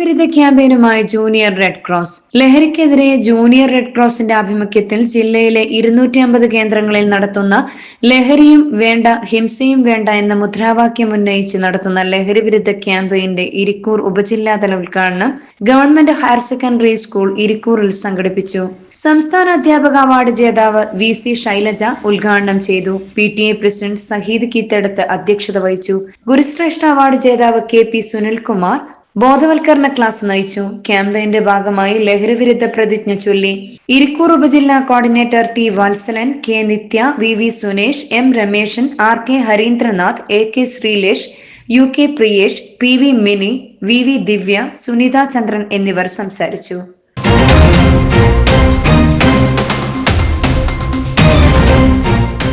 വിരുദ്ധ ക്യാമ്പയിനുമായി junior red cross. ലഹരിക്കെതിരെ ജൂനിയർ റെഡ് ക്രോസിന്റെ ആഭിമുഖ്യത്തിൽ ജില്ലയിലെ ഇരുന്നൂറ്റി അമ്പത് കേന്ദ്രങ്ങളിൽ നടത്തുന്ന ലഹരിയും വേണ്ട ഹിംസയും വേണ്ട എന്ന മുദ്രാവാക്യം ഉന്നയിച്ച് നടത്തുന്ന ലഹരിവിരുദ്ധ ക്യാമ്പയിന്റെ ഇരിക്കൂർ ഉപജില്ലാതല ഉദ്ഘാടനം ഗവൺമെന്റ് ഹയർ സെക്കൻഡറി സ്കൂൾ ഇരിക്കൂറിൽ സംഘടിപ്പിച്ചു. സംസ്ഥാന അധ്യാപക അവാർഡ് ജേതാവ് വി സി ശൈലജ ഉദ്ഘാടനം ചെയ്തു. P T A president Saheed Keethadath അധ്യക്ഷത വഹിച്ചു. ഗുരുശ്രേഷ്ഠ അവാർഡ് ജേതാവ് കെ പി സുനിൽകുമാർ ബോധവൽക്കരണ ക്ലാസ് നയിച്ചു. ക്യാമ്പയിന്റെ ഭാഗമായി ലഹരിവിരുദ്ധ പ്രതിജ്ഞ ചൊല്ലി. ഇരിക്കൂർ ഉപജില്ലാ coordinator T Valsalan K Nithya V V Sunesh M Rameshan R K Harindranath A K Sreelesh U K Priyesh P V Mini V V Divya Sunitha Chandran എന്നിവർ സംസാരിച്ചു.